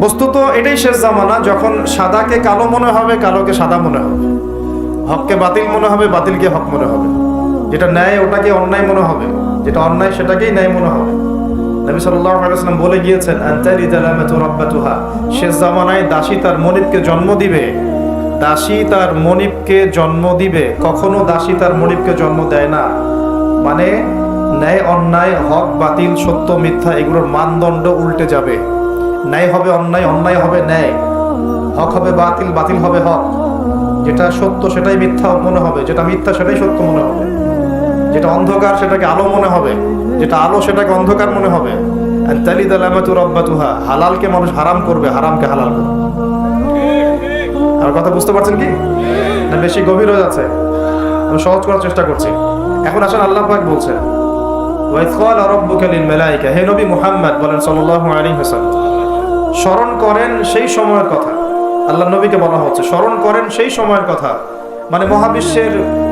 বস্তুত এটাই শেষ জামানা, যখন সাদাকে কালো মনে হবে, কালোকে সাদা মনে হবে। হককে বাতিল মনে হবে, বাতিলকে হক মনে হবে। যেটা ন্যায়, ওটাকে অন্যায় মনে হবে। যেটা অন্যায়, সেটাকেই ন্যায় মনে হবে। নবী ওয়াসাল্লাম বলে গিয়েছেন শেষ জামানায় দাসী তার মনিবকে জন্ম দিবে। দাসী তার মনিবকে জন্ম দিবে। কখনো দাসী তার মনিবকে জন্ম দেয় না। মানে ন্যায়, অন্যায়, হক, বাতিল, সত্য, মিথ্যা, এগুলোর মানদণ্ড উল্টে যাবে। ন্যায় হবে, অন্যায় অন্যায় হবে, ন্যায়। হক হবে, বাতিল বাতিল হবে হক। যেটা সত্য সেটাই মিথ্যা মনে হবে, যেটা মিথ্যা সেটাই সত্য মনে হবে। যেটা অন্ধকার সেটাকে আলো মনে হবে, যেটা আলো সেটাকে অন্ধকার মনে হবে। হালালকে মানুষ হারাম করবে, হারামকে হালাল করবে। আর কথা বুঝতে পারছেন কি? না, বেশি গভীর হয়ে যাচ্ছে। আমি সহজ করার চেষ্টা করছি। এখন আসেন আল্লাহ পাক বলছেন ওয়াইদ ক্বালা রাব্বুকা লিল মালাইকা হে নবী মুহাম্মদ বলেন সাল্লাল্লাহু আলাইহি ওয়াসাল্লাম। স্মরণ করেন সেই সময়ের কথা। আল্লাহ নবীকে বলা হচ্ছে, স্মরণ করেন সেই সময়ের কথা। মানে মহাবিশ্বের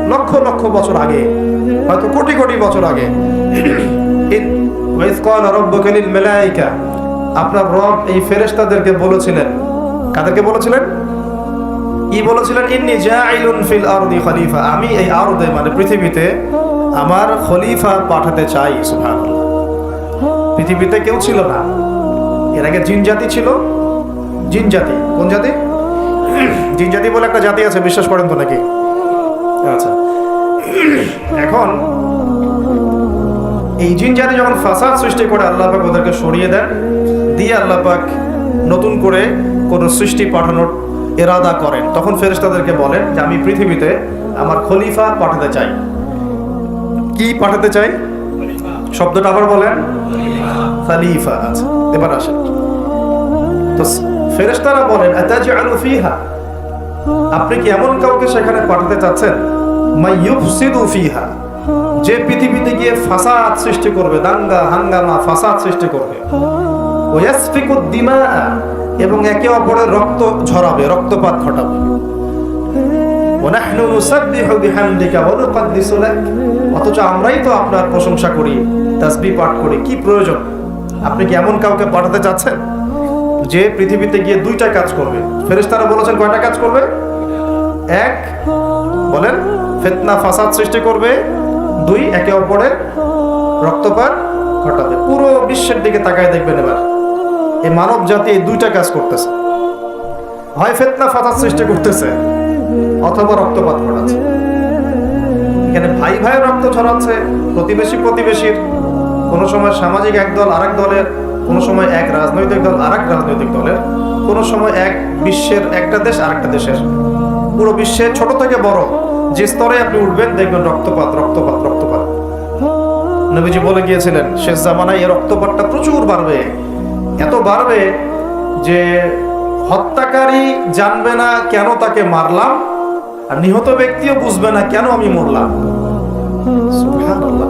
লক্ষ লক্ষ বছর আগে, হয়তো কোটি কোটি বছর আগে। আপনার রব এই ফেরেশতাদেরকে বলেছিলেন। কাদেরকে বলেছিলেন? কি বলেছিলেন? ইন্নি জাইলুন ফিল আরদি খলিফা। আমি এই আরদে মানে পৃথিবীতে আমার খলিফা পাঠাতে চাই, সুবহানাল্লাহ। পৃথিবীতে কেউ ছিল না। এর আগে জিন জাতি ছিল? জিন জাতি? কোন জাতি? জিন জাতি বলে একটা জাতি আছে, বিশ্বাস করেন তো নাকি? আচ্ছা। এখন, এই জিন জাতি যখন ফাসাদ সৃষ্টি করে আল্লাহ পাক ওদেরকে সরিয়ে দেন, দিয়ে আল্লাহ পাক নতুন করে কোন সৃষ্টি পাঠানোর এরাদা করেন। তখন ফেরেশতাদেরকে বলেন যে, আমি পৃথিবীতে আমার খলিফা পাঠাতে চাই। কি পাঠাতে চাই? শব্দটা আবার বলেন। খালিফা আচ্ছা এবার তো বলেন ফিহা? আপনি কি এমন কাউকে সেখানে পাঠাতে চাচ্ছেন? মাইয়ুফসিদু ফিহা? যে পৃথিবীতে গিয়ে ফাসাদ সৃষ্টি করবে, দাঙ্গা, হাঙ্গামা, ফাসাদ সৃষ্টি করবে। এবং একে অপরের রক্ত ঝরাবে, রক্তপাত ঘটাবে। অথচ আমরাই তো আপনার প্রশংসা করি। তাসবিহ পাঠ করি। কি প্রয়োজন? আপনি কি এমন কাউকে পাঠাতে চাচ্ছেন? যে পৃথিবীতে গিয়ে দুইটা কাজ করবে। ফেরেশতারা বলেছেন, কয়টা কাজ করবে? এক, বলেন, ফিতনা, ফাসাদ সৃষ্টি করবে। দুই, একে অপরের রক্তপাত ঘটাবে। পুরো বিশ্বের দিকে তাকায় দেখবেন এবার। এই মানব জাতি এই দুইটা কাজ করতেছে। হয় ফেতনা, ফাসাদ সৃষ্টি করতেছে, অথবা রক্তপাত ঘটাচ্ছে। এখানে ভাই ভাই রক্ত ছড়াচ্ছে প্রতিবেশী প্রতিবেশীর কোনো সময় সামাজিক এক দল আরেক দলের, কোনো সময় এক রাজনৈতিক দল আরেক রাজনৈতিক দলের, কোনো সময় এক বিশ্বের একটা দেশ আরেকটা দেশের। পুরো বিশ্বের ছোট থেকে বড়, যে স্তরে আপনি উঠবেন দেখবেন রক্তপাত রক্তপাত রক্তপাত। নবীজি বলে গিয়েছিলেন, শেষ জামানায় এই রক্তপাতটা প্রচুর বাড়বে। এত বাড়বে যে হত্যাকারী জানবে না কেন তাকে মারলাম, আর নিহত ব্যক্তিও বুঝবে না কেন আমি মরলাম। সুবহানাল্লাহ।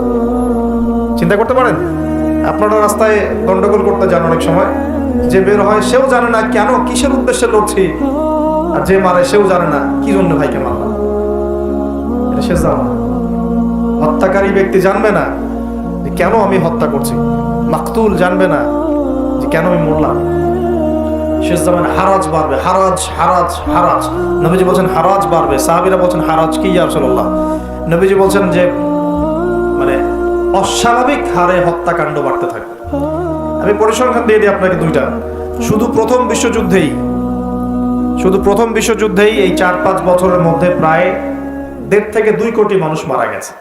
চিন্তা করতে পারেন? আপনারা রাস্তায় গন্ডগোল করতে যান অনেক সময়। যে বের হয় সেও জানে না কেন কিসের উদ্দেশ্যে লড়ছি। আর যে মারে সেও জানে না কি জন্য ভাইকে মারলাম। শেষ জামানা। হত্যাকারী ব্যক্তি জানবে না যে কেন আমি হত্যা করছি। মাকতুল জানবে না যে কেন আমি মরলাম। শেষ জামানে হারাজ বাড়বে, হারাজ হারাজ হারাজ। নবীজি বলছেন হারাজ বাড়বে। সাহাবিরা বলছেন হারাজ কি ইয়া রাসূলুল্লাহ? নবীজি বলছেন যে অস্বাভাবিক হারে হত্যাকাণ্ড বাড়তে থাকে। আমি পরিসংখ্যান দিয়ে দিই আপনাকে দুইটা। শুধু প্রথম বিশ্বযুদ্ধেই, শুধু প্রথম বিশ্বযুদ্ধেই এই চার পাঁচ বছরের মধ্যে প্রায় দেড় থেকে দুই কোটি মানুষ মারা গেছে।